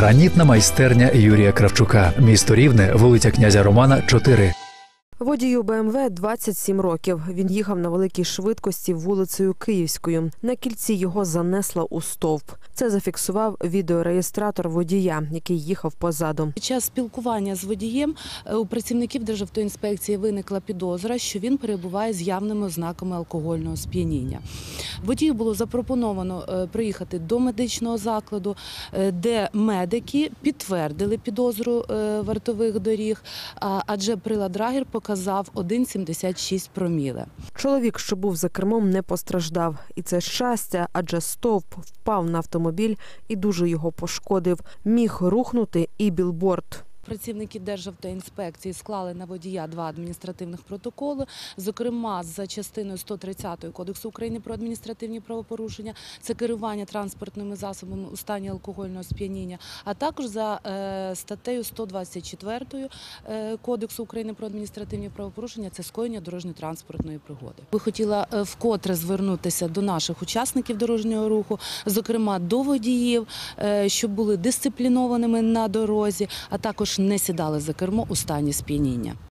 Гранітна майстерня Юрія Кравчука. Місто Рівне, вулиця князя Романа, 4. Водію БМВ 27 років. Він їхав на великій швидкості вулицею Київською. На кільці його занесло у стовп. Це зафіксував відеореєстратор водія, який їхав позаду. Під час спілкування з водієм е, у працівників Державтоінспекції виникла підозра, що він перебуває з явними ознаками алкогольного сп'яніння. Водію було запропоновано е, приїхати до медичного закладу, е, де медики підтвердили підозру вартових доріг, адже прилад Драгер показав 1,76 проміле. Чоловік, що був за кермом, не постраждав, і це щастя, адже стовп впав на автомобіль і дуже його пошкодив. Міг рухнути і білборд. Працівники Державтоінспекції склали на водія два адміністративних протоколи, зокрема за частиною 130 Кодексу України про адміністративні правопорушення, це керування транспортними засобами у стані алкогольного сп'яніння, а також за е, статтею 124 е, Кодексу України про адміністративні правопорушення, це скоєння дорожньо-транспортної пригоди. Би хотіла е, вкотре звернутися до наших учасників дорожнього руху, зокрема до водіїв, щоб були дисциплінованими на дорозі, а також не сідали за кермо у стані сп'яніння.